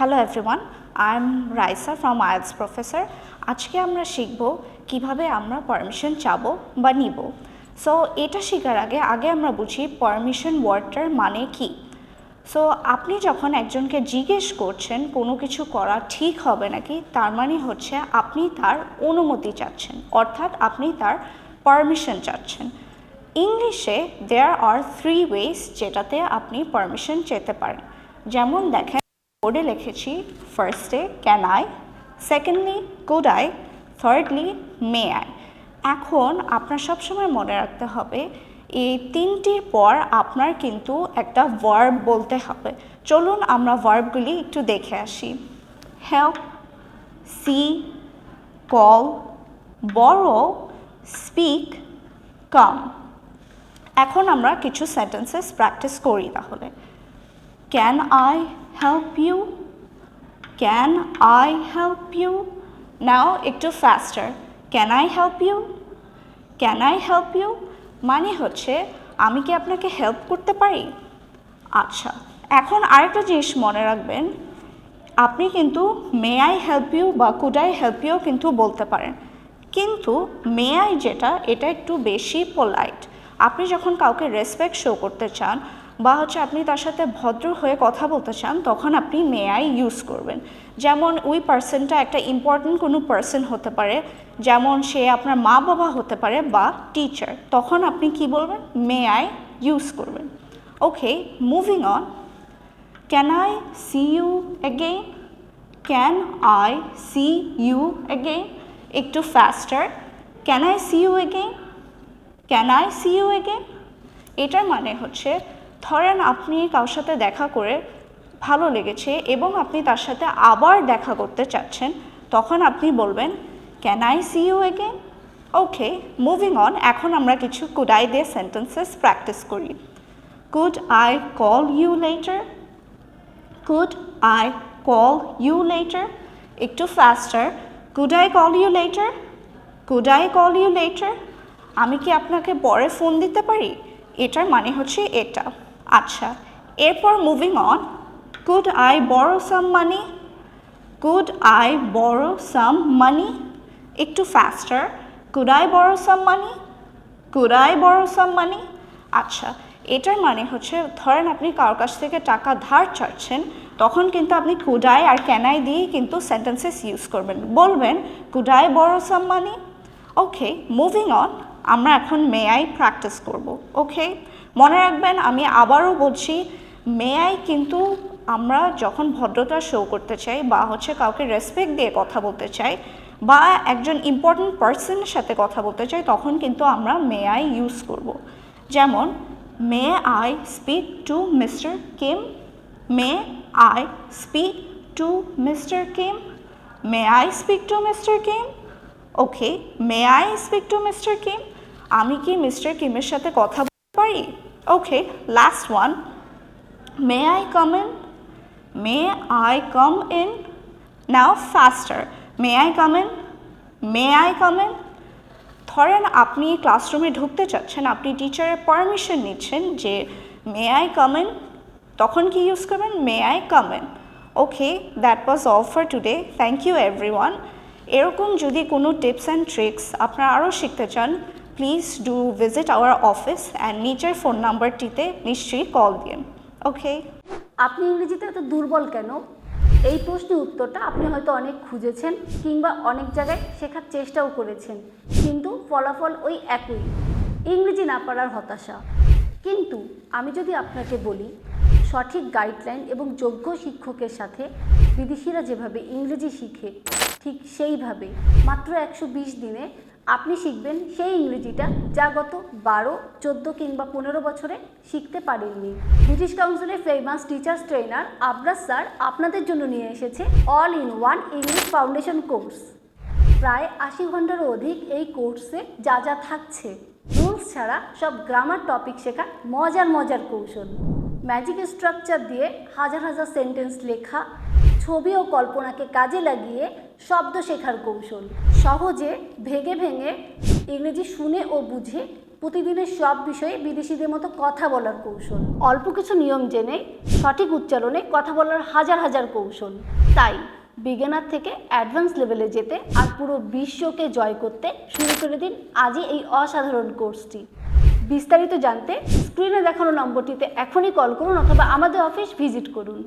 Hello everyone I am Raisa from IELTS professor আজকে আমরা শিখব কীভাবে আমরা পারমিশন চাবো বা নিব। সো এটা শেখার আগে আগে আমরা বুঝি পারমিশন ওয়ার্ডটার মানে কি। সো আপনি যখন একজনকে জিজ্ঞেস করছেন, কোনো কিছু করা ঠিক হবে নাকি, তার মানে হচ্ছে আপনি তার অনুমতি চাচ্ছেন, অর্থাৎ আপনি তার পারমিশন চাচ্ছেন। ইংলিশে দেয়ার আর থ্রি ওয়েস যেটাতে আপনি পারমিশন চেতে পারেন। যেমন দেখেন বোর্ডে লিখেছি ফার্স্টে can I secondly could I thirdly may I এখন আপনার সবসময় মনে রাখতে হবে, এই তিনটির পর আপনার কিন্তু একটা ভার্ব বলতে হবে। চলুন আমরা ভার্বগুলি একটু দেখে আসি। হেল্প সি কল বড় স্পিক কাম এখন আমরা কিছু সেন্টেন্সেস প্র্যাকটিস করি তাহলে। Can I help you can I help you now একটু faster can I help you can I help you মানে হচ্ছে, আমি কি আপনাকে হেল্প করতে পারি? আচ্ছা এখন আরেকটা জিনিস মনে রাখবেন। আপনি কিন্তু মে আই হেল্প ইউ বা কুড আই হেল্প ইউ কিন্তু বলতে পারেন। কিন্তু মে আই যেটা, এটা একটু বেশি পোলাইট আপনি যখন কাউকে রেসপেক্ট শো করতে চান বা হচ্ছে আপনি তার সাথে ভদ্র হয়ে কথা বলতে চান, তখন আপনি মে আই ইউজ করবেন যেমন ওই পার্সনটা একটা ইম্পর্ট্যান্ট কোনো পার্সন হতে পারে, যেমন সে আপনার মা বাবা হতে পারে বা টিচার তখন আপনি কি বলবেন মে আই ইউজ করবেন okay moving on can I see you again? Can I see you again? একটু faster. Can I see you again? Can I see you again? এটার মানে হচ্ছে ধরেন আপনি কারোর সাথে দেখা করে ভালো লেগেছে এবং আপনি তার সাথে আবার দেখা করতে চাচ্ছেন, তখন আপনি বলবেন can I see you again okay moving on এখন আমরা কিছু কুড আই দিয়ে সেন্টেন্সেস প্র্যাকটিস করি। Could I call you later Could I call you later একটু faster. Could I call you later Could I call you later আমি কি আপনাকে পরে ফোন দিতে পারি? এটার মানে হচ্ছে এটা। আচ্ছা এরপর মুভিং অন কুড আই বড় সাম মানি কুড আই বড় সাম মানি একটু ফাস্টার কুড আই বড় সাম মানি কুড আই বড় সাম মানি আচ্ছা এটার মানে হচ্ছে, ধরেন আপনি কারোর কাছ থেকে টাকা ধার চাচ্ছেন, তখন কিন্তু আপনি কুডাই আর ক্যানাই দিয়েই কিন্তু সেন্টেন্সেস ইউজ করবেন। বলবেন কুডাই বড় সাম মানি ওকে মুভিং অন আমরা এখন মে আই প্র্যাকটিস করব। ওকে মনে রাখবেন, আমি আবারও বলছি মে আই কিন্তু আমরা যখন ভদ্রতা শো করতে চাই বা হচ্ছে কাউকে রেসপেক্ট দিয়ে কথা বলতে চাই বা একজন ইম্পর্ট্যান্ট পার্সনের সাথে কথা বলতে চাই, তখন কিন্তু আমরা মে আই ইউজ করব। যেমন may I speak to Mr Kim may I speak to Mr Kim may I speak to Mr Kim okay may I speak to Mr Kim আমি কি মিস্টার কিমের সাথে কথা বলতে পারি? Okay last one may I come in may I come in now faster may I come in may I come in ধরেন আপনি ক্লাসরুমে ঢুকতে চাচ্ছেন, আপনি টিচারের পারমিশন নিচ্ছেন যে মে আই কাম ইন তখন কি ইউজ করবেন? May I come in okay that was all for today thank you everyone এরকম যদি কোনো টিপস অ্যান্ড ট্রিক্স আপনারা আরও শিখতে চান please do visit our office and নিচের ফোন নাম্বারটিতে নিশ্চয়ই কল দিন ওকে আপনি ইংরেজিতে এত দুর্বল কেন? এই প্রশ্নের উত্তরটা আপনি হয়তো অনেক খুঁজেছেন কিংবা অনেক জায়গায় শেখার চেষ্টাও করেছেন, কিন্তু ফলাফল ওই একই। ইংরেজি না পারার হতাশা। কিন্তু আমি যদি আপনাকে বলি, সঠিক গাইডলাইন এবং যোগ্য শিক্ষকের সাথে বিদেশিরা যেভাবে ইংরেজি শিখে, ঠিক সেইভাবে। মাত্র একশো বিশ দিনে আপনি শিখবেন সেই ইংরেজিটা যা গত বারো, চোদ্দ কিংবা পনেরো বছরে শিখতে পারেননি। ব্রিটিশ কাউন্সিলের famous teachers trainer Abraz sir আপনাদের জন্য নিয়ে এসেছে all in one English foundation course প্রায় আশি ঘন্টারও অধিক এই কোর্সে যা যা থাকছে। রুলস ছাড়া সব গ্রামার টপিক শেখার মজার মজার কৌশল। ম্যাজিক স্ট্রাকচার দিয়ে হাজার হাজার সেন্টেন্স লেখা। ছবি ও কল্পনাকে কাজে লাগিয়ে শব্দ শেখার কৌশল। সহজে ভেঙে ভেঙে ইংরেজি শুনে ও বুঝে প্রতিদিনের সব বিষয়ে বিদেশিদের মতো কথা বলার কৌশল। অল্প কিছু নিয়ম জেনে সঠিক উচ্চারণে কথা বলার হাজার হাজার কৌশল। তাই বিজ্ঞানার থেকে অ্যাডভান্স লেভেলে যেতে আর পুরো বিশ্বকে জয় করতে শুরু করে দিন আজই এই অসাধারণ কোর্সটি। বিস্তারিত জানতে স্ক্রিনে দেখানো নম্বরটিতে এখনই কল করুন অথবা আমাদের অফিস ভিজিট করুন।